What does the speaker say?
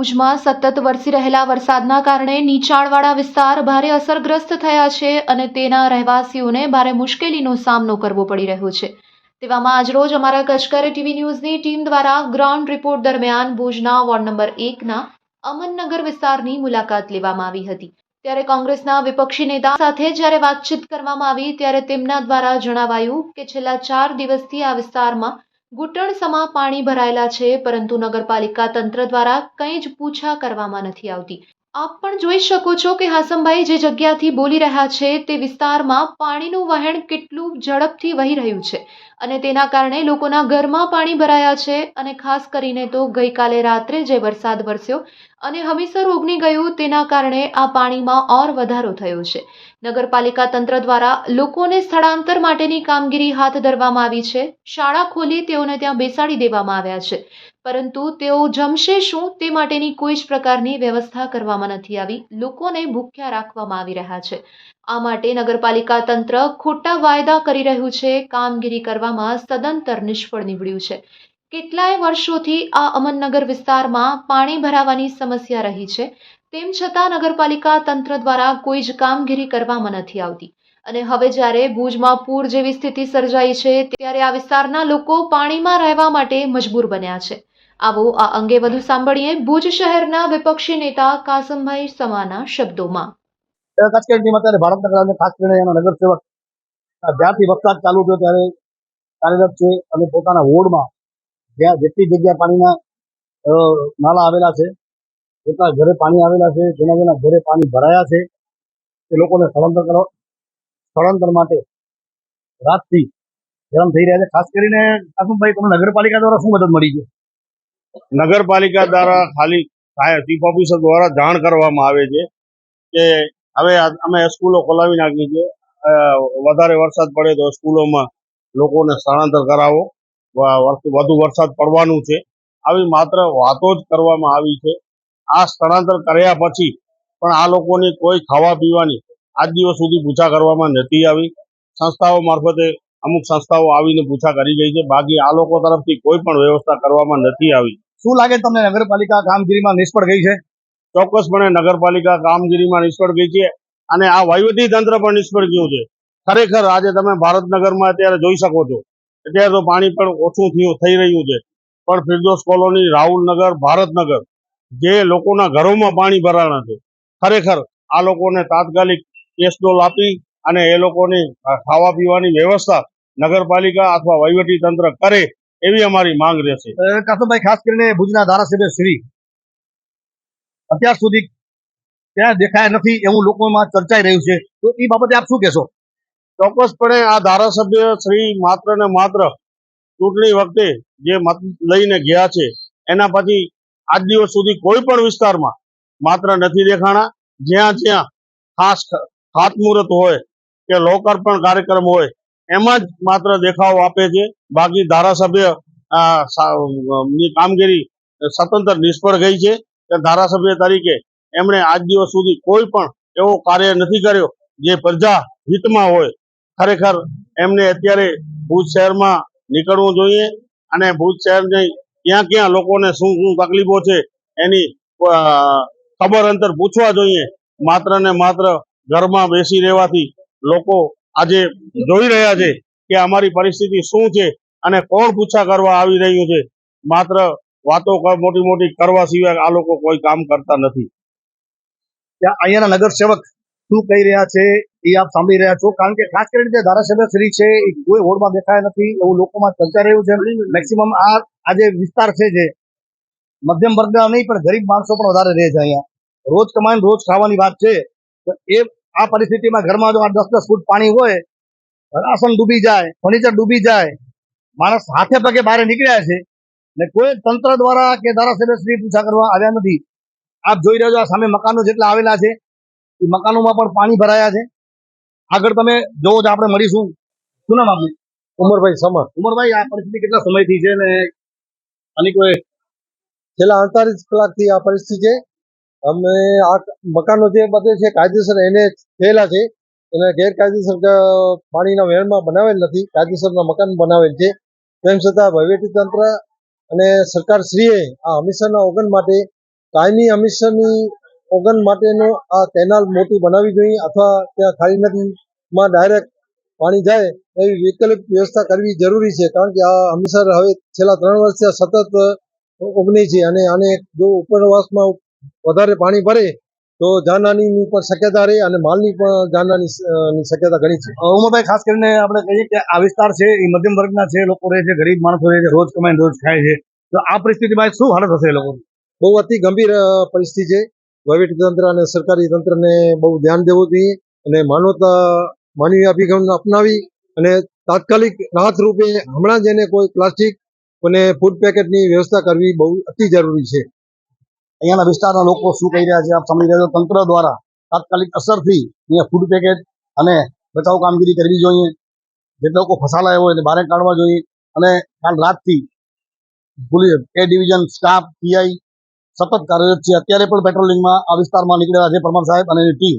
ભુજમાં સતત વરસી રહેલા વરસાદના કારણે નીચાણવાળા વિસ્તાર ભારે અસરગ્રસ્ત થયા છે અને તેના રહેવાસીઓને ભારે મુશ્કેલીનો સામનો કરવો પડી રહ્યો છે. તેવામાં આજરોજ અમારા કચકર ટીવી ન્યૂઝની ટીમ દ્વારા ગ્રાઉન્ડ રિપોર્ટ દરમિયાન ભુજના વોર્ડ નંબર એકના અમનનગર વિસ્તારની મુલાકાત લેવામાં આવી હતી. ત્યારે કોંગ્રેસના વિપક્ષી નેતા સાથે જ્યારે વાતચીત કરવામાં આવી ત્યારે તેમના દ્વારા જણાવાયું કે છેલ્લા ચાર દિવસથી આ વિસ્તારમાં ઘૂંટણસમા પાણી ભરાયેલા છે પરંતુ નગરપાલિકા તંત્ર દ્વારા કંઈ જ પૂછા કરવામાં નથી આવતી. આપ પણ જોઈ શકો છો કે હાસમભાઈ જે જગ્યાથી બોલી રહ્યા છે તે વિસ્તારમાં પાણીનું વહેણ કેટલું ઝડપથી વહી રહ્યું છે અને તેના કારણે લોકોના ઘરમાં પાણી ભરાયા છે અને ખાસ કરીને તો ગઈકાલે રાત્રે જે વરસાદ વરસ્યો અને હમીસર ઓગની ગયું તેના કારણે આ પાણીમાં ઓર વધારો થયો છે. નગરપાલિકા તંત્ર દ્વારા લોકોને સ્થળાંતર માટેની કામગીરી હાથ ધરવામાં આવી છે. શાળા ખોલી તેઓને ત્યાં બેસાડી દેવામાં આવ્યા છે. પરંતુ તેઓ જમશે શું તે માટેની કોઈ જ પ્રકારની વ્યવસ્થા કરવામાં નથી આવી. લોકોને ભૂખ્યા રાખવામાં આવી રહ્યા છે. આ માટે નગરપાલિકા તંત્ર ખોટા વાયદા કરી રહ્યું છે. કામગીરી કરવામાં સદંતર નિષ્ફળ નીવડ્યું છે. કેટલાય વર્ષોથી આ અમનનગર વિસ્તારમાં પાણી ભરાવાની સમસ્યા રહી છે. તેમ છતાં નગરપાલિકા તંત્ર દ્વારા કોઈ જ કામગીરી કરવામાં નથી આવતી. અને હવે જ્યારે ભુજમાં પૂર જેવી સ્થિતિ સર્જાઈ છે, ત્યારે આ વિસ્તારના લોકો પાણીમાં રહેવા માટે મજબૂર બન્યા છે. આવો આ અંગે વધુ સાંભળીએ ભુજ શહેરના વિપક્ષી નેતા કાસમભાઈ સમાના શબ્દોમાં. ભારત અને ખાસ કરીને એના નગરસેવક જ્યારથી વરસાદ ચાલુ થયો ત્યારે કાર્યરત છે અને પોતાના વોર્ડમાં જ્યાં જેટલી જગ્યા પાણીના નાલા આવેલા છે, જેટલા ઘરે પાણી આવેલા છે, જેના જેના ઘરે પાણી ભરાયા છે, એ લોકોને સ્થળાંતર કરવા સ્થળાંતર માટે રાતથી હેરાન થઈ રહ્યા છે. ખાસ કરીને કાસુમભાઈ, તમને નગરપાલિકા દ્વારા શું મદદ મળી છે? નગરપાલિકા દ્વારા ખાલી ચીફ ઓફિસર દ્વારા જાણ કરવામાં આવે છે કે હવે અમે સ્કૂલો ખોલાવી નાખી છે. વધારે વરસાદ પડે તો સ્કૂલોમાં લોકોને સ્થળાંતર કરાવો. વધુ વરસાદ પડવાનું છે. આવી માત્ર વાતો જ કરવામાં આવી છે. આ સ્થળાંતર કર્યા પછી પણ આ લોકોની કોઈ ખાવા પીવાની આજ દિવસ સુધી પૂછા કરવામાં નથી આવી. સંસ્થાઓ મારફતે અમુક સંસ્થાઓ આવીને પૂછા કરી ગઈ છે. બાકી આ લોકો તરફથી કોઈ પણ વ્યવસ્થા કરવામાં નથી આવી. શું લાગે તમને નગરપાલિકા કામગીરીમાં નિષ્ફળ ગઈ છે? ચોક્કસપણે નગરપાલિકા કામગીરીમાં નિષ્ફળ ગઈ છે અને આ વહીવટી તંત્ર પણ નિષ્ફળ ગયું છે. ખરેખર આજે તમે ભારતનગરમાં અત્યારે જોઈ શકો છો. અત્યારે તો પાણી પણ ઓછું થયું થઈ રહ્યું છે. પણ ફિરદોસ કોલોની રાહુલનગર ભારતનગર જે લોકોના ઘરોમાં પાણી ભરાણા છે. ખરેખર આ લોકોને તાત્કાલિક કેસડોલ આપી અને એ લોકોની ખાવા પીવાની વ્યવસ્થા નગરપાલિકા અથવા વહીવટી તંત્ર કરે એવી અમારી માંગ રહેશે. અ, કાસુભાઈ ખાસ કરીને ભુજના ધારાસભ્ય શ્રી અત્યાર સુધી ત્યાં દેખાયા નથી એવું લોકોમાં ચર્ચાઈ રહ્યું છે. તો એ બાબતે આપ શું કહેશો? ચોક્કસપણે આ ધારાસભ્ય શ્રી માત્ર ને માત્ર ચૂંટણી વખતે જે મત લઈને ગયા છે એના પછી આજ દિવસ સુધી કોઈ પણ વિસ્તારમાં માત્ર નથી દેખાણા. જ્યાં જ્યાં ખાસ ખાતમુહૂર્ત હોય કે લોકાર્પણ કાર્યક્રમ હોય એમાં જ માત્ર દેખાવો આપે છે. બાકી ધારાસભ્યની કામગીરી સ્વતંત્ર, નિષ્ફળ ગઈ છે. કે ધારાસભ્ય તરીકે એમણે આજ દિવસ સુધી કોઈ પણ એવો કાર્ય નથી કર્યો જે પ્રજા હિતમાં હોય. ખરેખર એમને અત્યારે ભુજ શહેરમાં નીકળવું જોઈએ અને ભુજ શહેરની ક્યાં ક્યાં લોકોને શું શું તકલીફો છે એની ખબર અંતર પૂછવા જોઈએ. માત્ર ને માત્ર ઘરમાં બેસી રહેવાથી લોકો આજે જોઈ રહ્યા છે કે અમારી પરિસ્થિતિ શું છે અને કોણ પૂછા કરવા આવી રહ્યું છે. માત્ર વાતો મોટી મોટી કરવા સિવાય આ લોકો કોઈ કામ કરતા નથી. અહીંયાના નગરસેવક શું કહી રહ્યા છે એ આપ સાંભળી રહ્યા છો. કારણ કે ખાસ કરીને જે ધારાસભ્ય શ્રી છે એ કોઈ હોડમાં દેખાયા નથી એવું લોકોમાં ચર્ચા રહ્યું છે. મેક્સિમમ આ આજે વિસ્તાર છે જે મધ્યમ વર્ગના નહીં પણ ગરીબ માણસો પણ વધારે રહે છે અહીંયા. રોજ કમાઈને રોજ ખાવાની વાત છે. તો એ આ પરિસ્થિતિમાં ઘરમાં જો આ દસ દસ ફૂટ પાણી હોય રાશન ડૂબી જાય ફર્નિચર ડૂબી જાય માણસ હાથે પગે બહાર નીકળ્યા છે ને કોઈ તંત્ર દ્વારા કે ધારાસભ્યશ્રી પૂછા કરવા આવ્યા નથી. આપ જોઈ રહ્યા છો આ સામે મકાનો જેટલા આવેલા છે એ મકાનોમાં પણ પાણી ભરાયા છે. આગળ તમે જોવો તો આપણે મળીશું. શું નામ આપનું? ઉમરભાઈ સમર ઉમરભાઈ આ પરિસ્થિતિ કેટલા સમયથી છે ને? આની કોઈ છેલ્લા અડતાલીસ કલાકથી આ પરિસ્થિતિ છે. અમે આ મકાનો જે બધે છે, કાયદેસર એને થયેલા છે. એને ગેરકાયદેસર પાણીના વેણમાં બનાવેલ નથી. કાયદેસરના મકાન બનાવેલ છે. તેમ છતાં વહીવટી તંત્ર અને સરકારશ્રીએ આ હંમેશાના ઓગન માટે, કાયમી હંમેશાની ઓગન માટેનો આ કેનાલ મોટી બનાવવી જોઈએ અથવા ત્યાં ખાલી નદીમાં ડાયરેક્ટ પાણી જાય એવી વૈકલ્પિક વ્યવસ્થા કરવી જરૂરી છે. કારણ કે આ હમીસર હવે છેલ્લા ત્રણ વર્ષથી સતત ઓગની છે અને આને જો ઉપરવાસમાં વધારે પાણી ભરે તો જાનહાનિની પણ શક્યતા રહે અને માલની પણ જાનહાની શક્યતા ઘણી છે. ઉમાભાઈ ખાસ કરીને આપણે કહીએ કે આ વિસ્તાર છે એ મધ્યમ વર્ગના છે લોકો રહે છે ગરીબ માણસો રહે છે રોજ કમાઈને રોજ ખાય છે. તો આ પરિસ્થિતિમાં શું હાલત હશે એ લોકો બહુ અતિ ગંભીર પરિસ્થિતિ છે. વહીવટી તંત્ર અને સરકારી તંત્રને બહુ ધ્યાન દેવું જોઈએ અને માનવતા માનવીય અભિગમ અપનાવી અને તાત્કાલિક રાહત રૂપે હમણાં જ એને કોઈ પ્લાસ્ટિક અને ફૂડ પેકેટની વ્યવસ્થા કરવી બહુ અતિ જરૂરી છે. અહીંયાના વિસ્તારના લોકો શું કહી રહ્યા છે, આપ સમજી રહ્યા તંત્ર દ્વારા તાત્કાલિક અસરથી અહીંયા ફૂડ પેકેટ અને બચાવ કામગીરી કરવી જોઈએ. જે લોકો ફસાલાયા હોય એને બહાર કાઢવા જોઈએ. અને કાલ રાતથી એ ડિવિઝન સ્ટાફ પીઆઈ સતત કાર્યરત છે. અત્યારે પણ પેટ્રોલિંગમાં આ વિસ્તારમાં નીકળેલા છે પરમાર સાહેબ અને એની ટીમ